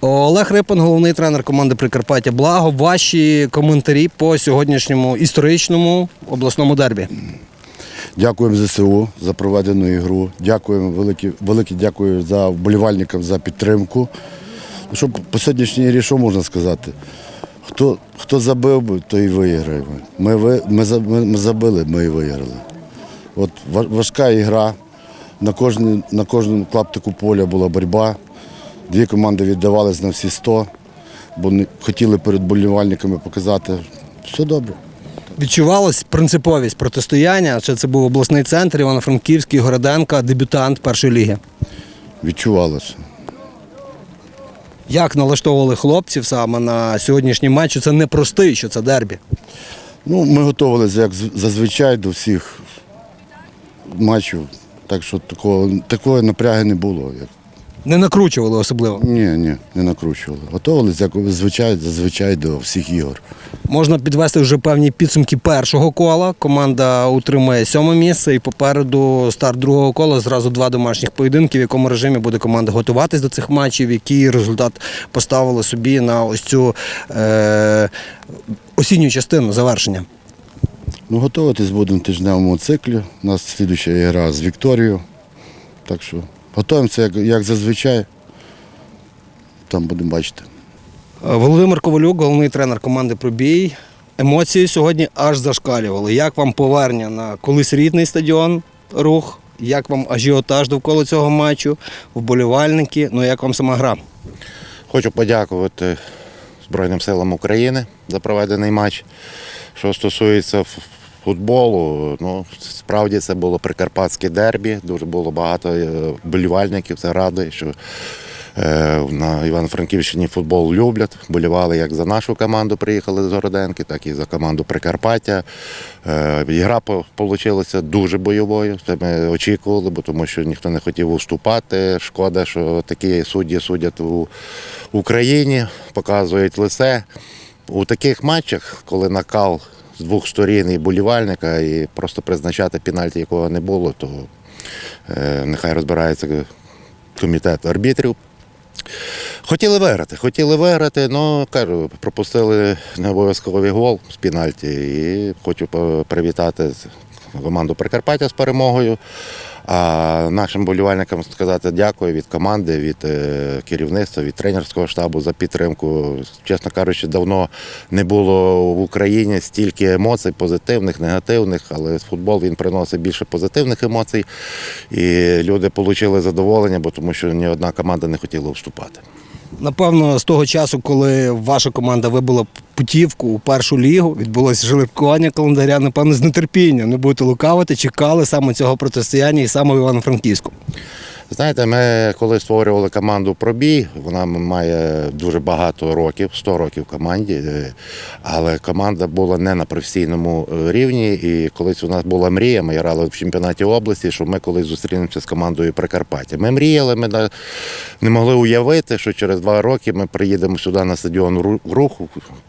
Олег Рипан, головний тренер команди Прикарпаття Благо. Ваші коментарі по сьогоднішньому історичному обласному дербі. Дякуємо ЗСУ за проведену ігру. Дякуємо велике, велике дякую за вболівальникам за підтримку. Що по сьогоднішній грі, що можна сказати? Хто, хто забив, би, той і виграє. Ми, ми, ми, ми забили, ми і виграли. От важка ігра. На, кожній, на кожному клаптику поля була боротьба. Дві команди віддавались на всі 100, бо не, хотіли перед болівальниками показати. Все добре. Відчувалась принциповість протистояння, чи це був обласний центр Івано-Франківський, Городенка, дебютант першої ліги. Відчувалося. Як налаштовували хлопців саме на сьогоднішній матч? що Це непростий, що це дербі. Ну, ми готувалися як зазвичай до всіх матчів, так що такого, такої напряги не було. Не накручували особливо. Ні, ні, не накручували. Готувалися як звичай, зазвичай до всіх ігор. Можна підвести вже певні підсумки першого кола. Команда утримує сьоме місце і попереду старт другого кола. Зразу два домашніх поєдинки, в якому режимі буде команда готуватись до цих матчів, який результат поставили собі на ось цю е- осінню частину завершення. Ну, готуватись будемо в тижневому циклі. У нас слідуюча гра з Вікторією. Так що готуємося як, як зазвичай. Там будемо бачити. Е, Володимир Ковалюк, головний тренер команди Пробій. Емоції сьогодні аж зашкалювали. Як вам повернення на колись рідний стадіон рух? Як вам ажіотаж довкола цього матчу, вболівальники? Ну як вам сама гра? Хочу подякувати Збройним силам України за проведений матч. Що стосується футболу, ну справді це було прикарпатське дербі. Дуже було багато е, вболівальників. Це радує, що е, на Івано-Франківщині футбол люблять. Болівали як за нашу команду, приїхали з Городенки, так і за команду Прикарпаття. Е, Ігра вийшла дуже бойовою. Це ми очікували, бо тому що ніхто не хотів уступати. Шкода, що такі судді судять у Україні, показують лице. У таких матчах, коли накал з двох сторін і болівальника, і просто призначати пенальті, якого не було, то е, нехай розбирається комітет арбітрів. Хотіли виграти, хотіли виграти, але кажу, пропустили необов'язковий гол з пенальті. І хочу привітати команду Прикарпаття з перемогою. А нашим болівальникам сказати дякую від команди, від е, керівництва, від тренерського штабу за підтримку. Чесно кажучи, давно не було в Україні стільки емоцій, позитивних, негативних, але футбол він приносить більше позитивних емоцій. І люди отримали задоволення, бо тому що ні одна команда не хотіла вступати. Напевно, з того часу, коли ваша команда вибила путівку у першу лігу, відбулося жеребкування календаря, напевно, з нетерпінням. Не будете лукавити, чекали саме цього протистояння і саме в Івано-Франківську. Знаєте, ми коли створювали команду Пробій, вона має дуже багато років, 100 років команді, е, але команда була не на професійному е, рівні. І колись у нас була мрія, ми грали в чемпіонаті області, що ми колись зустрінемося з командою Прикарпаття. Ми мріяли, ми не могли уявити, що через два роки ми приїдемо сюди на стадіон «Ру- рух в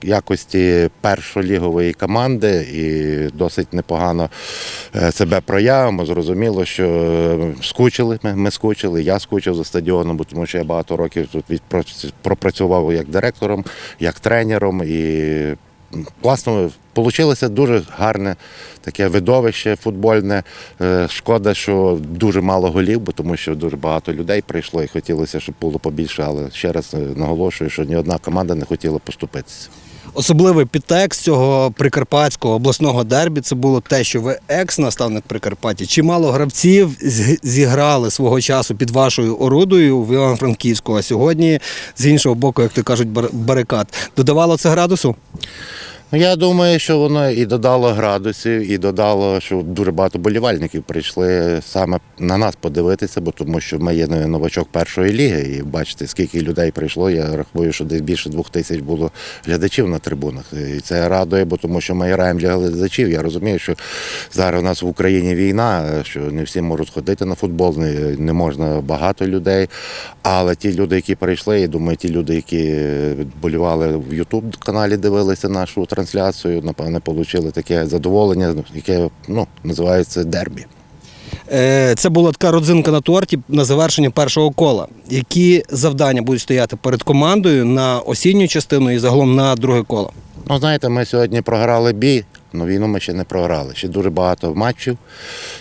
якості першолігової команди і досить непогано е, себе проявимо. Зрозуміло, що скучили ми, ми скучили, я скучив за стадіоном, тому що я багато років тут пропрацював як директором, як тренером і класно вийшло дуже гарне таке видовище футбольне. Е, Шкода, що дуже мало голів, бо тому що дуже багато людей прийшло і хотілося, щоб було побільше, але ще раз е, наголошую, що ні одна команда не хотіла поступитися. Особливий підтекст цього прикарпатського обласного дербі це було те, що ви екс-наставник Прикарпаття. Чимало гравців зіграли свого часу під вашою орудою в Івано-Франківську, а сьогодні з іншого боку, як то кажуть, бар- барикад. Додавало це градусу? Ну, я думаю, що воно і додало градусів, і додало, що дуже багато болівальників прийшли саме на нас подивитися, бо тому що ми є новачок першої ліги. І бачите, скільки людей прийшло. Я рахую, що десь більше двох тисяч було глядачів на трибунах. І це радує, бо тому що ми граємо для глядачів. Я розумію, що зараз у нас в Україні війна, що не всі можуть ходити на футбол, не, не можна багато людей. Але ті люди, які прийшли, я думаю, ті люди, які болівали в Ютуб каналі, дивилися нашу трансляцію, напевне, отримали таке задоволення, яке ну, називається дербі. Е, Це була така родзинка на торті на завершення першого кола. Які завдання будуть стояти перед командою на осінню частину і загалом на друге коло? Ну, знаєте, ми сьогодні програли бій, але війну ми ще не програли. Ще дуже багато матчів.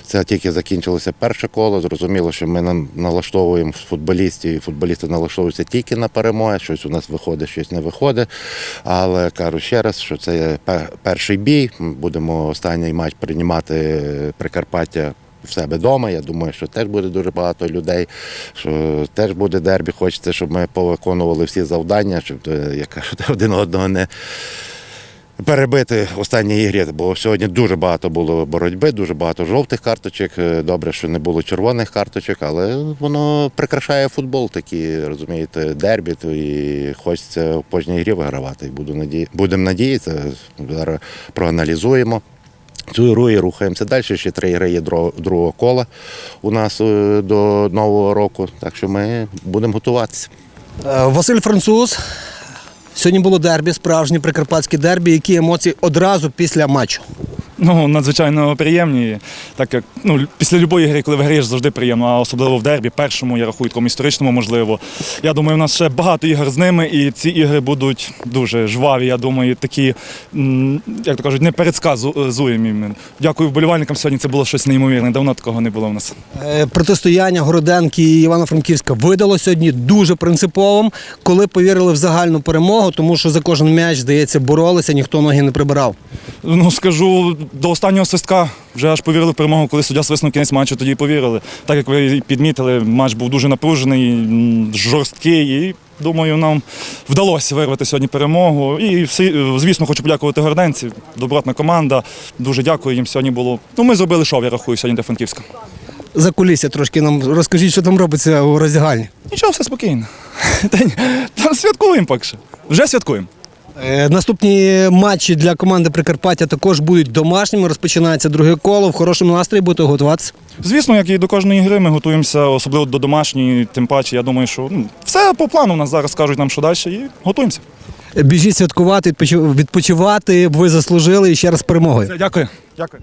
Це тільки закінчилося перше коло. Зрозуміло, що ми налаштовуємо футболістів, і футболісти налаштовуються тільки на перемоги. Щось у нас виходить, щось не виходить. Але кажу ще раз, що це перший бій. Ми будемо останній матч приймати Прикарпаття. В себе вдома, я думаю, що теж буде дуже багато людей, що теж буде дербі. Хочеться, щоб ми повиконували всі завдання, щоб е, як кажуть, один одного не перебити в останній ігрі, бо сьогодні дуже багато було боротьби, дуже багато жовтих карточок. Е, Добре, що не було червоних карточок, але воно прикрашає футбол, такі, розумієте, дербі, то і хочеться в кожній грі вигравати. Буду наді... Будемо надіятися, зараз проаналізуємо. Цю ігру і рухаємося далі. Ще три ігри є другого кола у нас е, до нового року. Так що ми будемо готуватися. Е, Василь Француз. Сьогодні було дербі, справжнє прикарпатське дербі. Які емоції одразу після матчу? Ну, надзвичайно приємні. Так як ну, після любої гри, коли виграєш, завжди приємно, а особливо в дербі, першому, я рахую, такому історичному, можливо. Я думаю, у нас ще багато ігор з ними, і ці ігри будуть дуже жваві. Я думаю, такі, як то кажуть, непередсказуємі. Дякую вболівальникам. Сьогодні це було щось неймовірне. Давно такого не було в нас. Е, Протистояння Городенки і Івано-Франківська видало сьогодні дуже принциповим, коли повірили в загальну перемогу, тому що за кожен м'яч, здається, боролися, ніхто ноги не прибирав. Ну скажу до останнього свистка вже аж повірили в перемогу, коли суддя свиснув кінець матчу, тоді повірили. Так як ви підмітили, матч був дуже напружений, жорсткий. І думаю, нам вдалося вирвати сьогодні перемогу. І всі, звісно, хочу подякувати Горденці. Добротна команда. Дуже дякую їм. Сьогодні було. Ну, ми зробили шоу, я рахую, сьогодні для Франківська. За кулісся трошки нам розкажіть, що там робиться у роздягальні. Нічого, все спокійно. Та ні, святкуємо поки що. Вже святкуємо. Е, Наступні матчі для команди Прикарпаття також будуть домашніми. Розпочинається друге коло. В хорошому настрої будете готуватися. Звісно, як і до кожної гри, ми готуємося, особливо до домашньої, тим паче, я думаю, що ну, все по плану. У нас зараз кажуть нам, що далі, і готуємося. Біжіть святкувати, відпочи- відпочивати. Ви заслужили і ще раз перемогою. Дякую. Дякую.